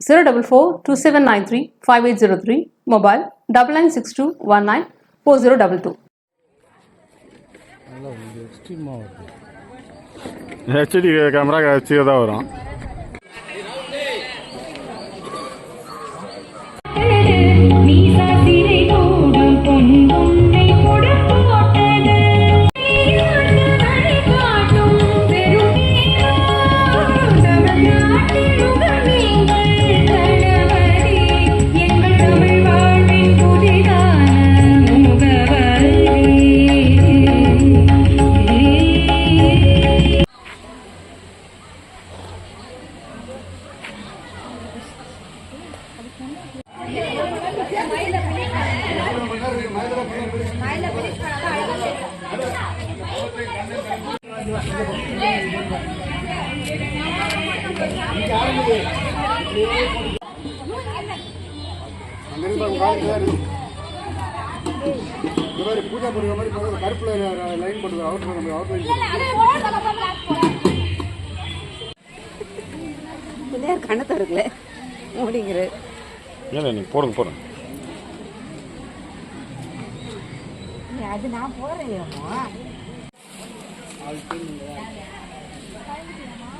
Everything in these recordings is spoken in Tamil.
Zero double four two seven nine three five eight zero three mobile double nine six two one nine four zero double two HD camera HD தான் வரும் பூஜா பண்ணுற மாதிரி கருப்புல லைன் பண்ணுறது அவுட் அவுட் நேர் கண்ணத்தை இருக்குல்ல முடிங்கிற இல்லை நீ போடுங்க போடுங்க அது நான் போறேன்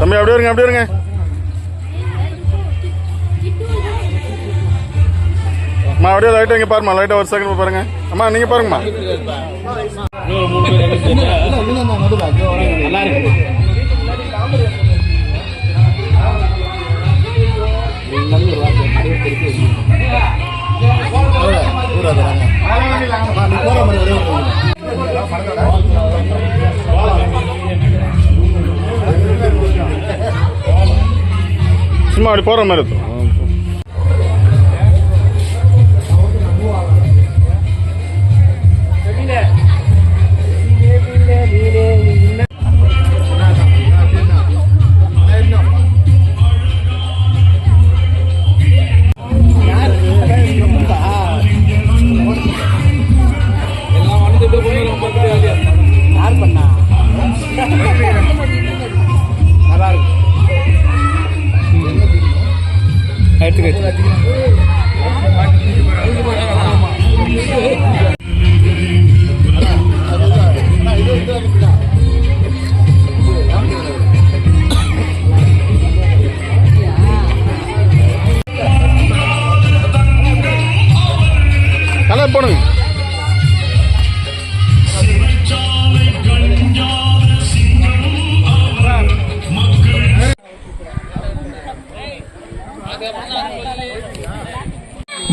தம்பி அப்படியே இருங்க அப்படியே இருங்க. அம்மா அப்படியே லைட்டாக இங்கே பாருமா லைட்டாக ஒரு செகண்ட் பாருங்க. அம்மா நீங்கள் பாருங்கம்மா. சும்மா அப்படி போகிற மாதிரி இருக்கும். Secret.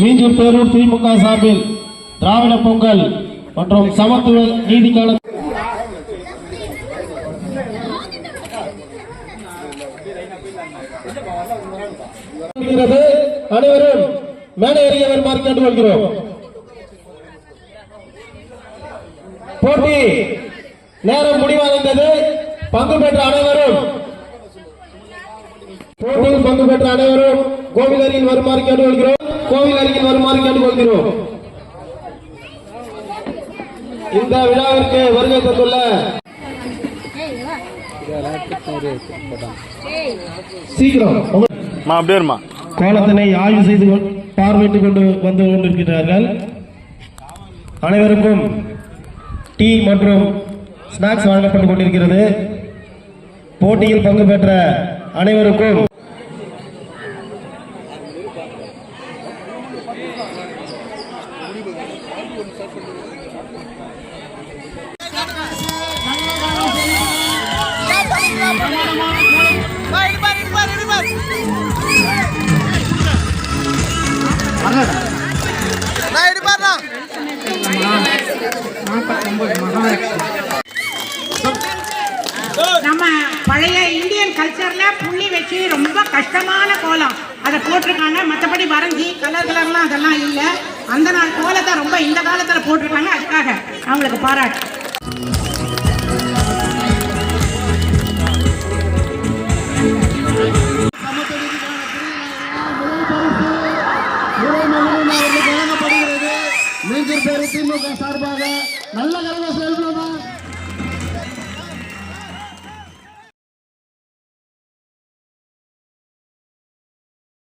மீஞ்சூர் பேரூர் திமுக சார்பில் திராவிட பொங்கல் மற்றும் சமத்துவ நீதிக்கான இருக்கிறது. அனைவரும் மேடை ஏறிய வருமாறு கேட்டுக்கொள்கிறோம் போட்டி நேரம் முடிவடைந்தது. பங்கு பெற்ற அனைவரும் போட்டியில் பங்கு பெற்ற அனைவரும் கோவில் அருகில் வருமாறு கேட்டுக்கொள்கிறோம். கோவில் அருகில் வருமாறு கேட்டுக்கொள்கிறோம். இந்த விழாவிற்கு வருகை தந்துள்ள சீக்கிரம். அப்படியே கோலத்தினை ஆய்வு செய்து பார்வையிட்டுக் கொண்டு வந்து கொண்டிருக்கிறார்கள் அனைவருக்கும் டீ மற்றும் ஸ்நாக்ஸ் வழங்கப்பட்டுக் கொண்டிருக்கிறது. போட்டியில் பங்கு பெற்ற அனைவருக்கும் நம்ம பழைய இந்தியன் கல்ச்சர்ல புள்ளி வச்சு ரொம்ப கஷ்டமான கோலம். அதை போட்டிருக்காங்க. மற்றபடி வரைஞ்சி கலர் கலர்லாம் அதெல்லாம் இல்லை. அந்த நாள் கோலத்தை ரொம்ப இந்த காலத்தில் போட்டிருக்காங்க அதுக்காக அவங்களுக்கு பாராட்டு. வழங்கப்படுகிறது. பேரு திமுக சார்பாக நல்ல கரக செல்வம்.